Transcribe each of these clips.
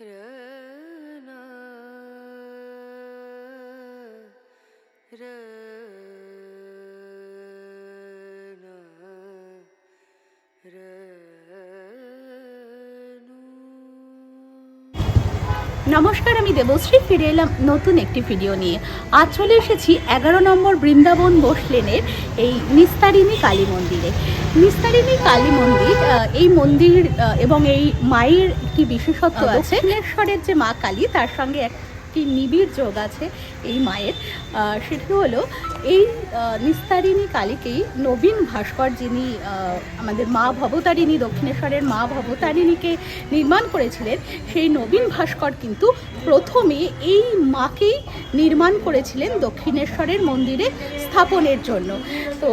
र নমস্কার আমি দেবশ্রী ফিরে এলাম নতুন একটি ভিডিও নিয়ে। আজ চলে এসেছি এগারো নম্বর বৃন্দাবন বোস লেনের এই নিস্তারিণী কালী মন্দিরে। নিস্তারিণী কালী মন্দির এই মন্দির এবং এই মায়ের একটি বিশেষত্ব আছে? দক্ষিণেশ্বরের যে মা কালী তার সঙ্গে একটি নিবিড় যোগ আছে এই মায়ের। সেটি হলো এই নিস্তারিণী কালীকেই নবীন ভাস্কর যিনি আমাদের মা ভবতারিণী, দক্ষিণেশ্বরের মা ভবতারিণীকে নির্মাণ করেছিলেন, সেই নবীন ভাস্কর কিন্তু প্রথমে এই মাকেই নির্মাণ করেছিলেন দক্ষিণেশ্বরের মন্দিরে স্থাপনের জন্য। তো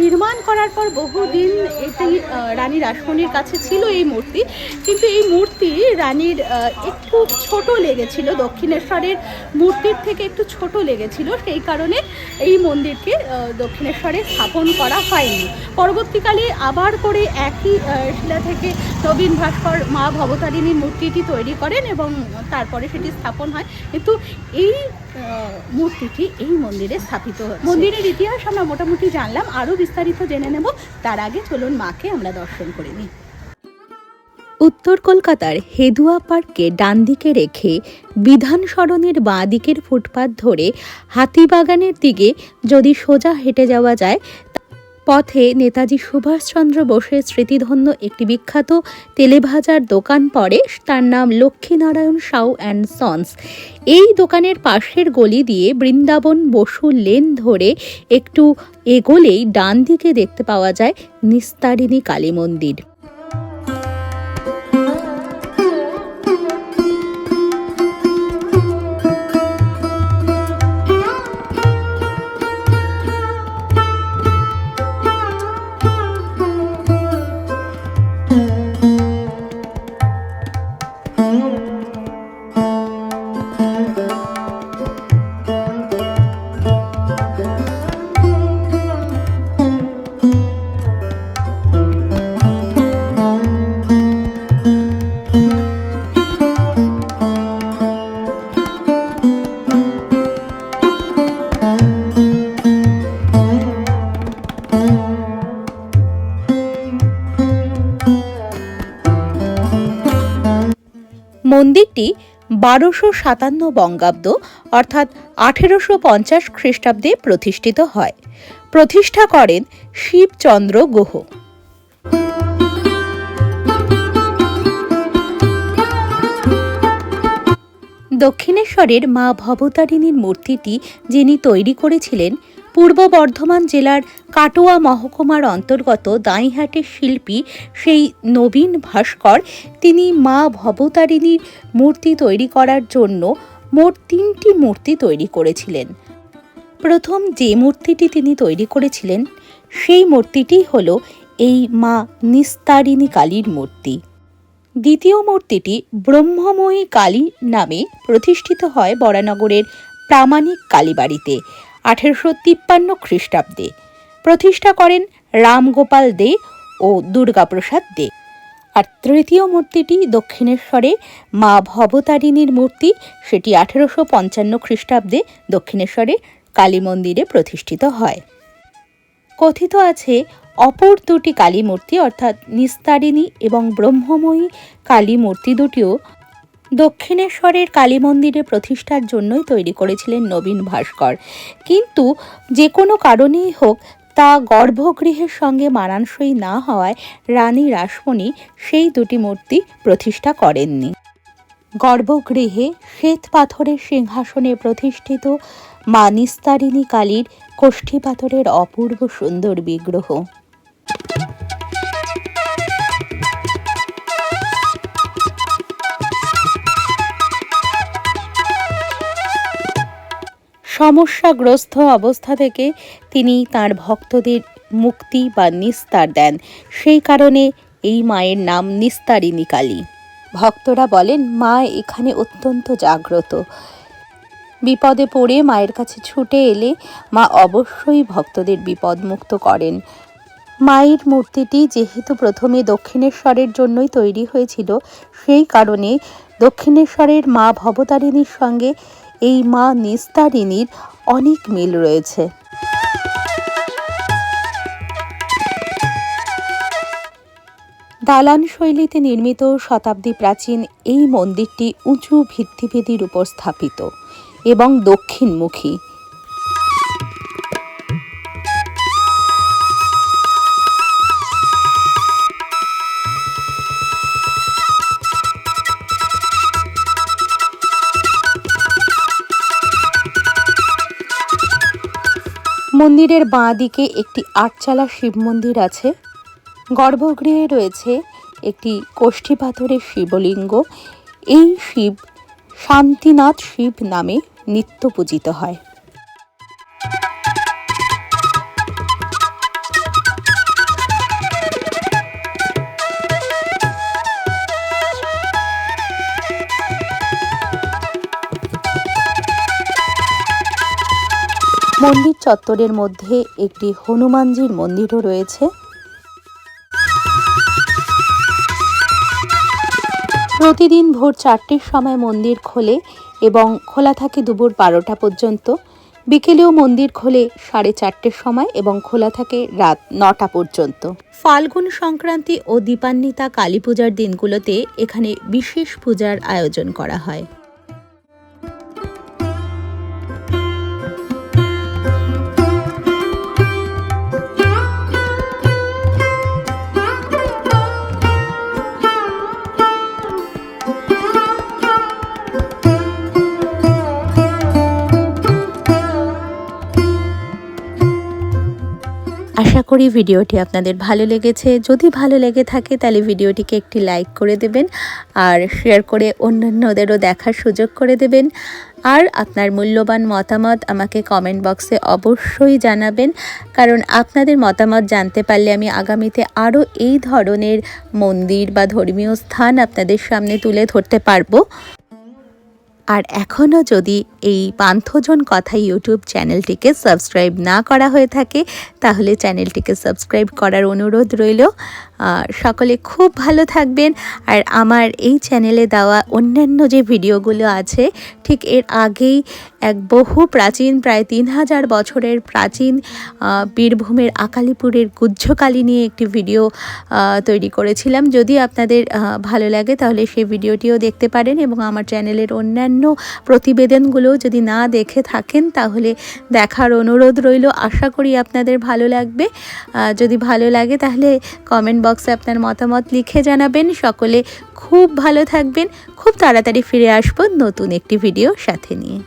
নির্মাণ করার পর বহুদিন এটি রানী রাসমণির কাছে ছিল এই মূর্তি, কিন্তু এই মূর্তি রানীর একটু ছোট লেগেছিল, দক্ষিণেশ্বরের মূর্তির থেকে একটু ছোট লেগেছিল, সেই কারণে এই মন্দিরকে আহ, দক্ষিণেশ্বরে স্থাপন করা হয়নি। পরবর্তীকালে আবার করে একই শিলা থেকে নবীন ভাস্কর মা ভবতারিণীর মূর্তিটি তৈরি করেন এবং তারপরে সেটি স্থাপন হয়। কিন্তু এই মূর্তিটি এই মন্দিরে স্থাপিত হচ্ছে। মন্দিরের ইতিহাস আমরা মোটামুটি জানলাম আরও বিস্তারিত জেনে নেব। তার আগে চলুন মাকে আমরা দর্শন করে নিই। উত্তর কলকাতার হেদুয়া পার্কে ডান দিকে রেখে বিধান সরণের বাঁ দিকের ফুটপাত ধরে হাতিবাগানের দিকে যদি সোজা হেঁটে যাওয়া যায়, পথে নেতাজি সুভাষচন্দ্র বোসের স্মৃতিধন্য একটি বিখ্যাত তেলেভাজার দোকান পড়ে, তার নাম লক্ষ্মীনারায়ণ সাউ অ্যান্ড সন্স। এই দোকানের পাশের গলি দিয়ে বৃন্দাবন বসু লেন ধরে একটু এগোলেই ডান দিকে দেখতে পাওয়া যায় নিস্তারিণী কালী মন্দির। মন্দিরটি বারোশো সাতান্ন বঙ্গাব্দ, অর্থাৎ আঠেরোশো পঞ্চাশ খ্রিস্টাব্দে প্রতিষ্ঠিত হয়। প্রতিষ্ঠা করেন শিবচন্দ্র গুহ। দক্ষিণেশ্বরের মা ভবতারিণীর মূর্তিটি যিনি তৈরি করেছিলেন পূর্ব বর্ধমান জেলার কাটোয়া মহকুমার অন্তর্গত দাঁইহাটের শিল্পী সেই নবীন ভাস্কর, তিনি মা ভবতারিণীর মূর্তি তৈরি করার জন্য মোট তিনটি মূর্তি তৈরি করেছিলেন। প্রথম যে মূর্তিটি তিনি তৈরি করেছিলেন, সেই মূর্তিটি হল এই মা নিস্তারিণী কালীর মূর্তি। দ্বিতীয় মূর্তিটি ব্রহ্মময়ী কালী নামে প্রতিষ্ঠিত হয় বরানগরের প্রামাণিক কালীবাড়িতে। আঠেরোশো তিপ্পান্ন খ্রিস্টাব্দে প্রতিষ্ঠা করেন রামগোপাল দে ও দুর্গাপ্রসাদ দে। আর তৃতীয় মূর্তিটি দক্ষিণেশ্বরে মা ভবতারিণীর মূর্তি, সেটি আঠেরোশো পঞ্চান্ন খ্রিস্টাব্দে দক্ষিণেশ্বরে কালী মন্দিরে প্রতিষ্ঠিত হয়। কথিত আছে, অপর দুটি কালী মূর্তি, অর্থাৎ নিস্তারিণী এবং ব্রহ্মময়ী কালী মূর্তি দুটিও দক্ষিণেশ্বরের কালী মন্দিরে প্রতিষ্ঠার জন্যই তৈরি করেছিলেন নবীন ভাস্কর। কিন্তু যে কোনো কারণেই হোক, তা গর্ভগৃহের সঙ্গে মানানসই না হওয়ায় রানী রাসমণি সেই দুটি মূর্তি প্রতিষ্ঠা করেননি। গর্ভগৃহে শ্বেত পাথরের সিংহাসনে প্রতিষ্ঠিত মা নিস্তারিণী কালীর কোষ্ঠী পাথরের অপূর্ব সুন্দর বিগ্রহ। সমস্যাগ্রস্ত অবস্থা থেকে তিনি তার ভক্তদের মুক্তি বা নিস্তার দেন। সেই কারণে এই মায়ের নাম নিস্তারিণী কালী ভক্তরা বলেন, মা এখানে অত্যন্ত জাগ্রত। বিপদে পড়ে মায়ের কাছে ছুটে এলে মা অবশ্যই ভক্তদের বিপদমুক্ত করেন। মায়ের মূর্তিটি যেহেতু প্রথমে দক্ষিণেশ্বরের জন্যই তৈরি হয়েছিল, সেই কারণে দক্ষিণেশ্বরের মা ভবতারিণীর সঙ্গে এই মা নিস্তারিণীর অনেক মিল রয়েছে। দালান শৈলীতে নির্মিত শতাব্দী প্রাচীন এই মন্দিরটি উঁচু ভিত্তিভেদির উপর স্থাপিত এবং দক্ষিণমুখী। মন্দিরের বাঁ দিকে একটি আটচালা শিব মন্দির আছে। গর্ভগৃহে রয়েছে একটি কোষ্ঠী পাথরের শিবলিঙ্গ। এই শিব শান্তিনাথ শিব নামে নিত্য পূজিত হয়। মন্দির চত্বরের মধ্যে একটি হনুমানজির মন্দিরও রয়েছে। প্রতিদিন ভোর চারটের সময় মন্দির খোলে এবং খোলা থাকে দুপুর বারোটা পর্যন্ত। বিকেলেও মন্দির খোলে সাড়ে চারটের সময় এবং খোলা থাকে রাত নটা পর্যন্ত। ফাল্গুন সংক্রান্তি ও দীপান্বিতা কালী পূজার দিনগুলোতে এখানে বিশেষ পূজার আয়োজন করা হয়। আশা করি ভিডিওটি আপনাদের ভালো লেগেছে। যদি ভালো লেগে থাকে তাহলে ভিডিওটিকে একটি লাইক করে দেবেন আর শেয়ার করে অন্যান্যদেরও দেখার সুযোগ করে দেবেন। আর আপনার মূল্যবান মতামত আমাকে কমেন্ট বক্সে অবশ্যই জানাবেন। কারণ আপনাদের মতামত জানতে পারলে আমি আগামীতে আরও এই ধরনের মন্দির বা ধর্মীয় স্থান আপনাদের সামনে তুলে ধরতে পারব। আর এখনও যদি এই পান্থজন কথা ইউটিউব চ্যানেলটিকে সাবস্ক্রাইব না করা হয়ে থাকে, তাহলে চ্যানেলটিকে সাবস্ক্রাইব করার অনুরোধ রইল। সকলে খুব ভালো থাকবেন। আর আমার এই চ্যানেলে দেওয়া অন্যান্য যে ভিডিওগুলো আছে, ঠিক এর আগেই এক বহু প্রাচীন, প্রায় তিন হাজার বছরের প্রাচীন বীরভূমের আকালিপুরের গুজ্জকালী নিয়ে একটি ভিডিও তৈরি করেছিলাম। যদি আপনাদের ভালো লাগে তাহলে সেই ভিডিওটিও দেখতে পারেন এবং আমার চ্যানেলের অন্যান্য প্রতিবেদনগুলো যদি না দেখে থাকেন, তাহলে দেখার অনুরোধ রইল। আশা করি আপনাদের ভালো লাগবে। যদি ভালো লাগে, তাহলে কমেন্ট বক্সে আপনার মতামত লিখে জানাবেন। সকলে খুব ভালো থাকবেন। খুব তাড়াতাড়ি ফিরে আসব নতুন একটি ভিডিও সাথে নিয়ে।